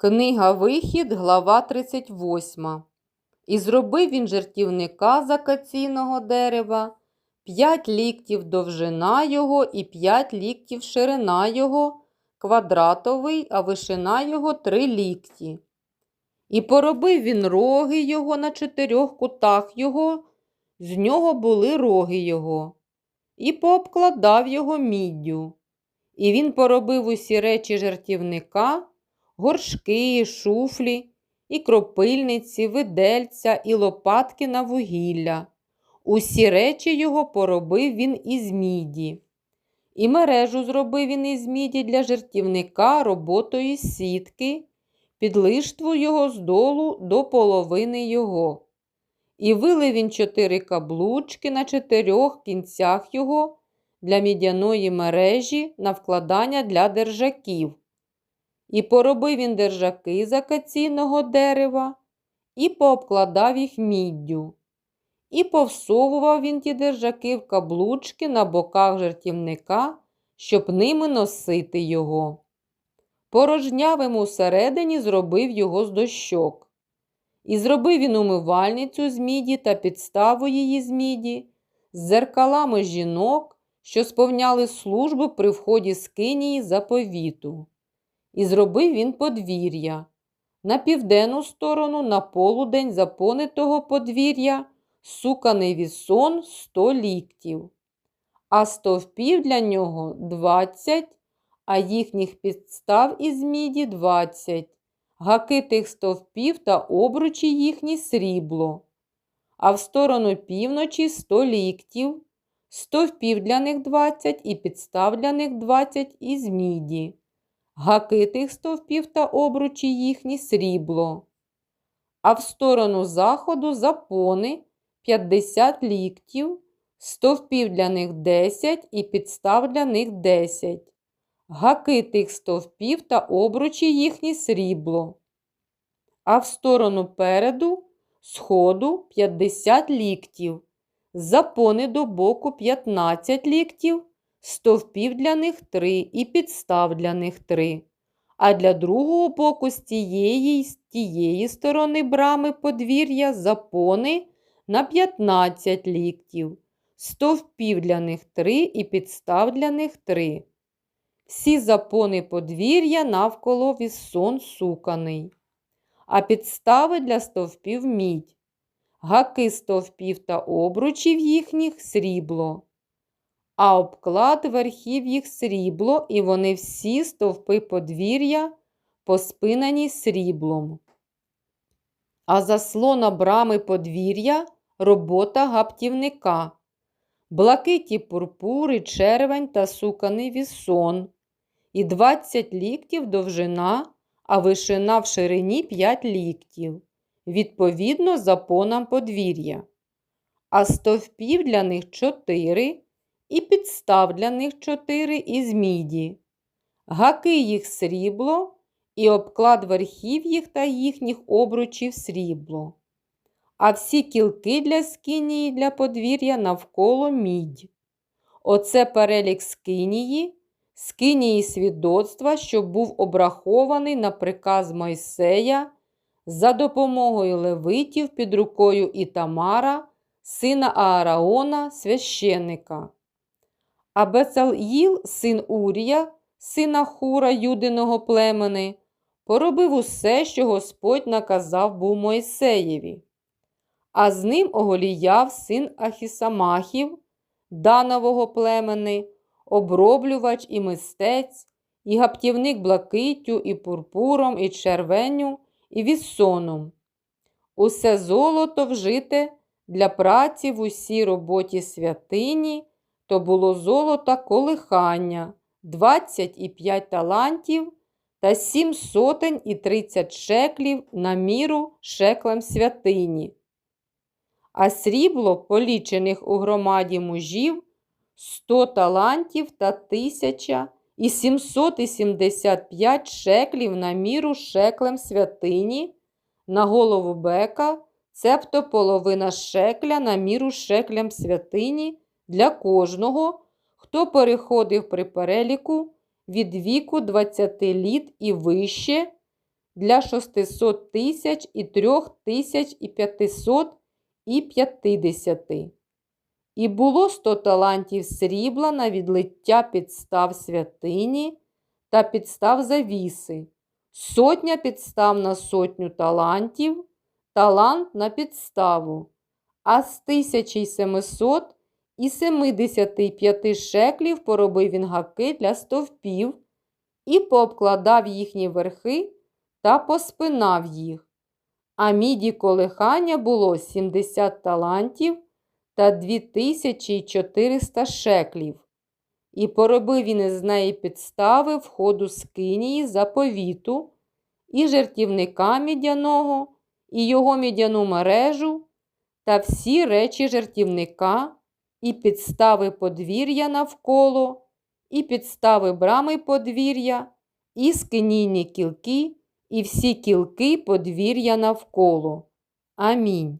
Книга Вихід, глава 38. І зробив він жертівника з акаційного дерева, п'ять ліктів довжина його і п'ять ліктів ширина його, квадратовий, а вишина його три лікті. І поробив він роги його на чотирьох кутах його, з нього були роги його, і пообкладав його міддю. І він поробив усі речі жертівника, горшки, шуфлі, і кропильниці, видельця, і лопатки на вугілля. Усі речі його поробив він із міді. І мережу зробив він із міді для жертівника роботою сітки, під лиштву його здолу до половини його. І вилив він чотири каблучки на чотирьох кінцях його для мідяної мережі на вкладання для держаків. І поробив він держаки з акаційного дерева, і пообкладав їх міддю. І повсовував він ті держаки в каблучки на боках жертівника, щоб ними носити його. Порожнявим усередині зробив його з дощок. І зробив він умивальницю з міді та підставу її з міді, з дзеркалами жінок, що сповняли службу при вході скинії заповіту. І зробив він подвір'я. На південну сторону, на полудень заponитого подвір'я, суканий вісон сто ліктів, а стовпів для нього двадцять, а їхніх підстав із міді двадцять, гаки тих стовпів та обручі їхні срібло. А в сторону півночі сто ліктів, стовпів для них двадцять і підстав для них двадцять із міді гаки тих стовпів та обручі їхні срібло. А в сторону заходу запони 50 ліктів, стовпів для них 10 і підстав для них 10. Гаки тих стовпів та обручі їхні срібло. А в сторону переду сходу 50 ліктів, запони до боку 15 ліктів стовпів для них три і підстав для них три. А для другого боку з тієї з тієї сторони брами подвір'я запони на 15 ліктів, стовпів для них три і підстав для них три. Всі запони подвір'я навколо вісон суканий, а підстави для стовпів мідь, гаки стовпів та обручів їхніх срібло а обклад верхів їх срібло, і вони всі стовпи подвір'я поспинані сріблом. А заслона брами подвір'я робота гаптівника, блакиті пурпури, червень та суканий вісон, і 20 ліктів довжина, а вишина в ширині 5 ліктів, відповідно запонам подвір'я. А стовпів для них 4 і підстав для них чотири із міді, гаки їх срібло і обклад верхів їх та їхніх обручів срібло, а всі кілки для скинії для подвір'я навколо мідь. Оце перелік скинії, скинії свідоцтва, що був обрахований на приказ Мойсея за допомогою левитів під рукою Ітамара, сина Аараона, священника. А Бецал'їл, син Урія, сина Хура Юдиного племени, поробив усе, що Господь наказав був Мойсеєві. А з ним Оголіяв, син Ахісамахів, Данового племени, оброблювач і мистець, і гаптівник блакиттю, і пурпуром, і червеню, і віссоном. Усе золото вжите для праці в усій роботі святині то було золота колихання, 25 талантів та 7 сотень і 30 шеклів на міру шеклем святині. А срібло, полічених у громаді мужів, 100 талантів та 1000 і 775 шеклів на міру шеклем святині, на голову бека, цебто половина шекля на міру шеклям святині для кожного, хто переходив при переліку від віку 20 літ і вище для 600 тисяч і 3 тисяч і 500 і 50. І було 100 талантів срібла на відлиття підстав святині та підстав завіси, сотня підстав на сотню талантів, талант на підставу, а з 1700 і 75 шеклів поробив він гаки для стовпів і пообкладав їхні верхи та поспинав їх. А міді колихання було 70 талантів та 2400 шеклів. І поробив він із неї підстави входу скинії заповіту, і жертівника мідяного, і його мідяну мережу, та всі речі жертівника, і підстави подвір'я навколо, і підстави брами подвір'я, і скинійні кілки, і всі кілки подвір'я навколо. Амінь.